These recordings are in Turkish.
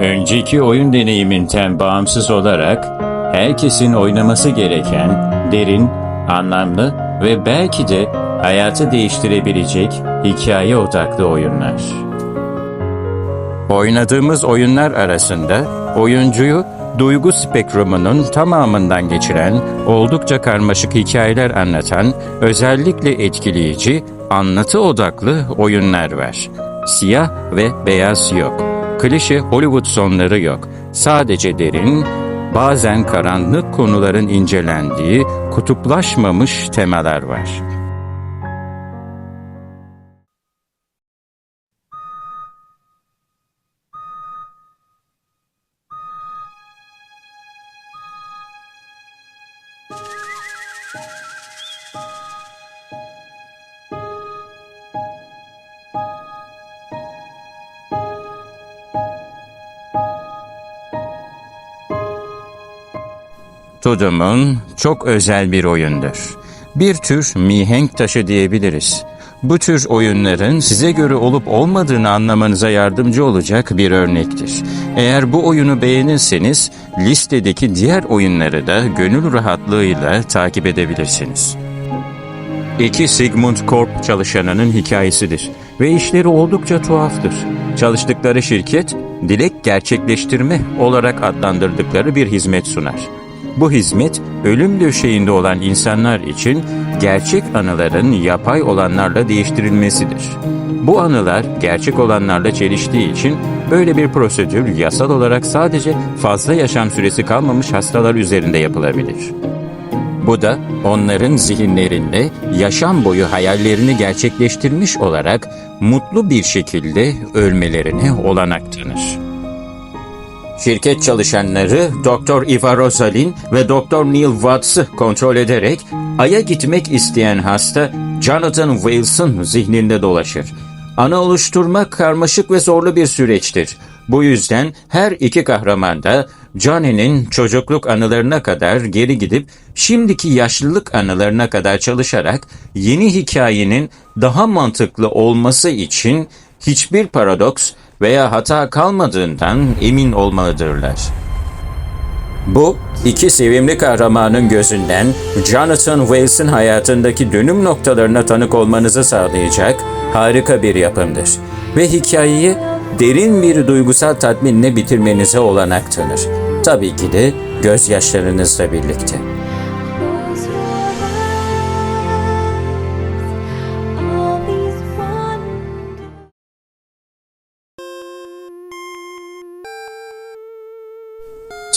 Önceki oyun deneyiminden bağımsız olarak herkesin oynaması gereken derin, anlamlı ve belki de hayatı değiştirebilecek hikaye odaklı oyunlar. Oynadığımız oyunlar arasında oyuncuyu duygu spektrumunun tamamından geçiren, oldukça karmaşık hikayeler anlatan, özellikle etkileyici, anlatı odaklı oyunlar var. Siyah ve beyaz yok. Klişe Hollywood sonları yok. Sadece derin, bazen karanlık konuların incelendiği, kutuplaşmamış temalar var. Tudum'un çok özel bir oyundur. Bir tür mihenk taşı diyebiliriz. Bu tür oyunların size göre olup olmadığını anlamanıza yardımcı olacak bir örnektir. Eğer bu oyunu beğenirseniz listedeki diğer oyunları da gönül rahatlığıyla takip edebilirsiniz. İki Sigmund Corp çalışanının hikayesidir ve işleri oldukça tuhaftır. Çalıştıkları şirket, dilek gerçekleştirme olarak adlandırdıkları bir hizmet sunar. Bu hizmet, ölüm döşeğinde olan insanlar için gerçek anıların yapay olanlarla değiştirilmesidir. Bu anılar gerçek olanlarla çeliştiği için böyle bir prosedür yasal olarak sadece fazla yaşam süresi kalmamış hastalar üzerinde yapılabilir. Bu da onların zihinlerinde yaşam boyu hayallerini gerçekleştirmiş olarak mutlu bir şekilde ölmelerine olanak tanır. Şirket çalışanları Dr. Eva Rosalind ve Dr. Neil Watts'ı kontrol ederek Ay'a gitmek isteyen hasta Jonathan Wales'ın zihninde dolaşır. Ana oluşturmak karmaşık ve zorlu bir süreçtir. Bu yüzden her iki kahraman da Johnny'nin çocukluk anılarına kadar geri gidip şimdiki yaşlılık anılarına kadar çalışarak yeni hikayenin daha mantıklı olması için hiçbir paradoks veya hata kalmadığından emin olmalıdırlar. Bu, iki sevimli kahramanın gözünden Jonathan Wales'in hayatındaki dönüm noktalarına tanık olmanızı sağlayacak harika bir yapımdır. Ve hikayeyi derin bir duygusal tatminle bitirmenize olanak tanır. Tabii ki de gözyaşlarınızla birlikte.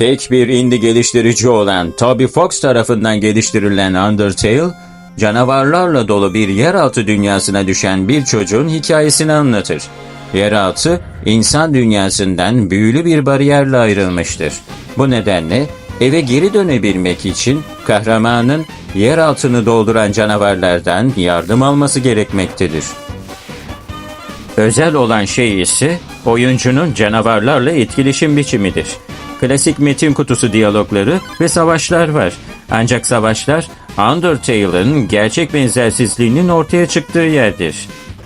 Tek bir indie geliştirici olan Toby Fox tarafından geliştirilen Undertale, canavarlarla dolu bir yeraltı dünyasına düşen bir çocuğun hikayesini anlatır. Yeraltı, insan dünyasından büyülü bir bariyerle ayrılmıştır. Bu nedenle eve geri dönebilmek için kahramanın yeraltını dolduran canavarlardan yardım alması gerekmektedir. Özel olan şey ise oyuncunun canavarlarla etkileşim biçimidir. Klasik metin kutusu diyalogları ve savaşlar var. Ancak savaşlar Undertale'ın gerçek benzersizliğinin ortaya çıktığı yerdir.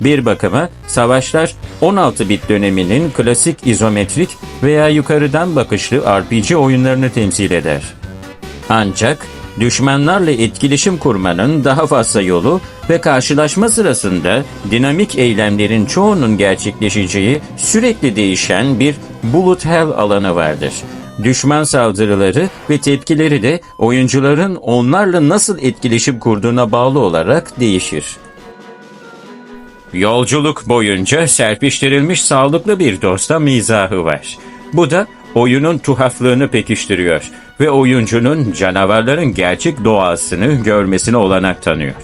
Bir bakıma savaşlar 16 bit döneminin klasik izometrik veya yukarıdan bakışlı RPG oyunlarını temsil eder. Ancak düşmanlarla etkileşim kurmanın daha fazla yolu ve karşılaşma sırasında dinamik eylemlerin çoğunun gerçekleşeceği sürekli değişen bir bullet hell alanı vardır. Düşman saldırıları ve tepkileri de oyuncuların onlarla nasıl etkileşim kurduğuna bağlı olarak değişir. Yolculuk boyunca serpiştirilmiş sağlıklı bir dosta mizahı var. Bu da oyunun tuhaflığını pekiştiriyor ve oyuncunun canavarların gerçek doğasını görmesine olanak tanıyor.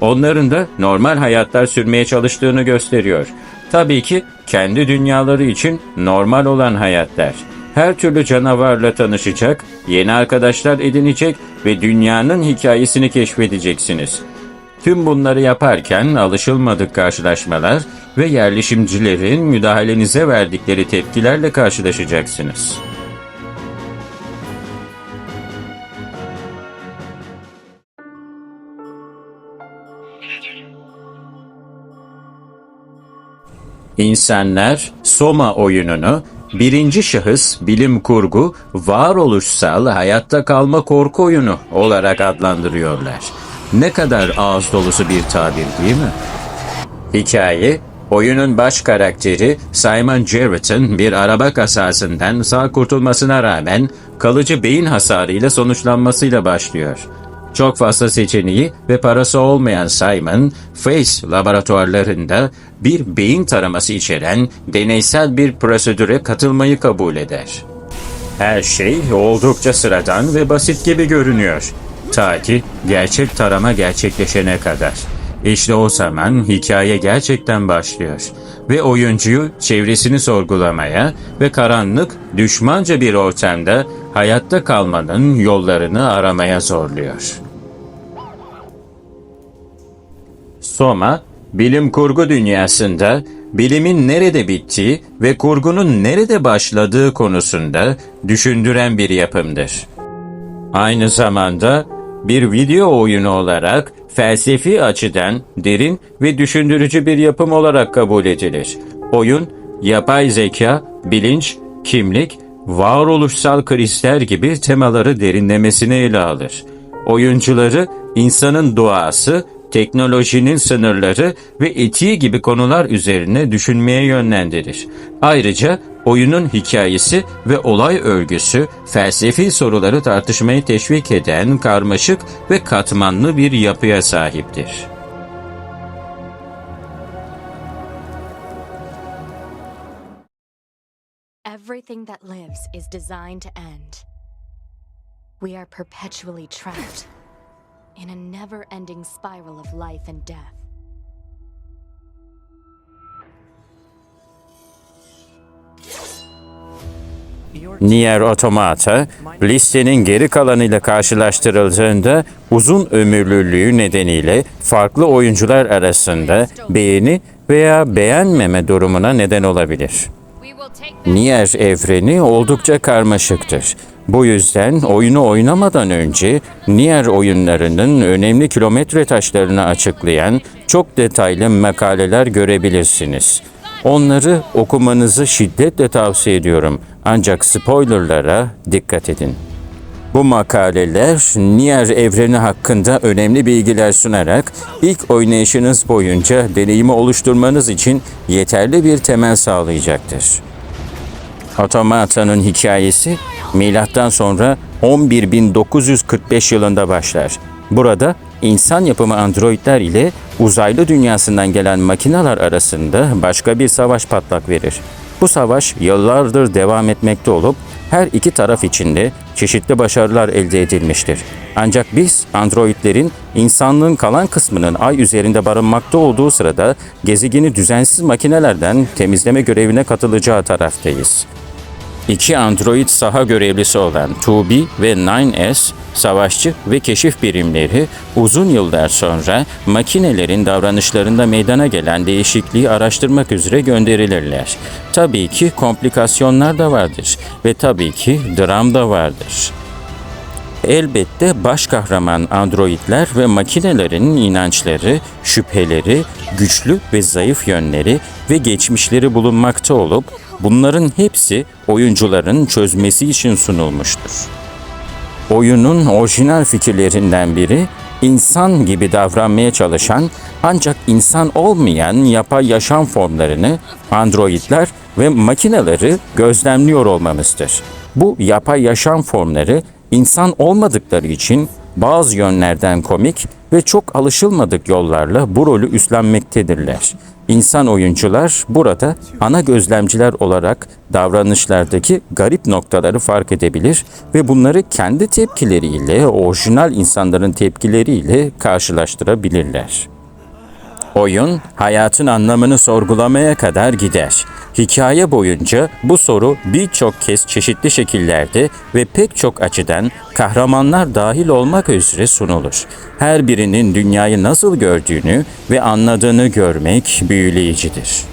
Onların da normal hayatlar sürmeye çalıştığını gösteriyor. Tabii ki kendi dünyaları için normal olan hayatlar. Her türlü canavarla tanışacak, yeni arkadaşlar edinecek ve dünyanın hikayesini keşfedeceksiniz. Tüm bunları yaparken alışılmadık karşılaşmalar ve yerleşimcilerin müdahalenize verdikleri tepkilerle karşılaşacaksınız. İnsanlar Soma oyununu birinci şahıs bilim kurgu varoluşsal hayatta kalma korku oyunu olarak adlandırıyorlar. Ne kadar ağız dolusu bir tabir değil mi? Hikaye, oyunun baş karakteri Simon Jarrett'ın bir araba kazasından sağ kurtulmasına rağmen kalıcı beyin hasarıyla sonuçlanmasıyla başlıyor. Çok fazla seçeneği ve parası olmayan Simon, Face laboratuvarlarında bir beyin taraması içeren deneysel bir prosedüre katılmayı kabul eder. Her şey oldukça sıradan ve basit gibi görünüyor. Ta ki gerçek tarama gerçekleşene kadar. İşte o zaman hikaye gerçekten başlıyor. Ve oyuncuyu çevresini sorgulamaya ve karanlık, düşmanca bir ortamda hayatta kalmanın yollarını aramaya zorluyor. Soma, bilim kurgu dünyasında bilimin nerede bittiği ve kurgunun nerede başladığı konusunda düşündüren bir yapımdır. Aynı zamanda bir video oyunu olarak felsefi açıdan derin ve düşündürücü bir yapım olarak kabul edilir. Oyun, yapay zeka, bilinç, kimlik, varoluşsal krizler gibi temaları derinlemesine ele alır. Oyuncuları insanın doğası, teknolojinin sınırları ve etiği gibi konular üzerine düşünmeye yönlendirir. Ayrıca oyunun hikayesi ve olay örgüsü felsefi soruları tartışmayı teşvik eden karmaşık ve katmanlı bir yapıya sahiptir. Everything that lives is designed to end. We are perpetually trapped in a never ending spiral of life and death. Nier Automata, listenin geri kalanıyla karşılaştırıldığında uzun ömürlülüğü nedeniyle farklı oyuncular arasında beğeni veya beğenmeme durumuna neden olabilir. Nier evreni oldukça karmaşıktır. Bu yüzden oyunu oynamadan önce Nier oyunlarının önemli kilometre taşlarını açıklayan çok detaylı makaleler görebilirsiniz. Onları okumanızı şiddetle tavsiye ediyorum. Ancak spoilerlara dikkat edin. Bu makaleler Nier evreni hakkında önemli bilgiler sunarak ilk oynayışınız boyunca deneyimi oluşturmanız için yeterli bir temel sağlayacaktır. Automata'nın hikayesi milattan sonra 11.945 yılında başlar. Burada insan yapımı androidler ile uzaylı dünyasından gelen makineler arasında başka bir savaş patlak verir. Bu savaş yıllardır devam etmekte olup her iki taraf içinde çeşitli başarılar elde edilmiştir. Ancak biz androidlerin insanlığın kalan kısmının ay üzerinde barınmakta olduğu sırada gezegeni düzensiz makinelerden temizleme görevine katılacağı taraftayız. İki android saha görevlisi olan 2B ve 9S, savaşçı ve keşif birimleri uzun yıllar sonra makinelerin davranışlarında meydana gelen değişikliği araştırmak üzere gönderilirler. Tabii ki komplikasyonlar da vardır ve tabii ki dram da vardır. Elbette baş kahraman androidler ve makinelerin inançları, şüpheleri, güçlü ve zayıf yönleri ve geçmişleri bulunmakta olup bunların hepsi oyuncuların çözmesi için sunulmuştur. Oyunun orijinal fikirlerinden biri insan gibi davranmaya çalışan ancak insan olmayan yapay yaşam formlarını, androidler ve makineleri gözlemliyor olmamızdır. Bu yapay yaşam formları insan olmadıkları için bazı yönlerden komik ve çok alışılmadık yollarla bu rolü üstlenmektedirler. İnsan oyuncular burada ana gözlemciler olarak davranışlardaki garip noktaları fark edebilir ve bunları kendi tepkileriyle orijinal insanların tepkileriyle karşılaştırabilirler. Oyun hayatın anlamını sorgulamaya kadar gider. Hikaye boyunca bu soru birçok kez çeşitli şekillerde ve pek çok açıdan kahramanlar dahil olmak üzere sunulur. Her birinin dünyayı nasıl gördüğünü ve anladığını görmek büyüleyicidir.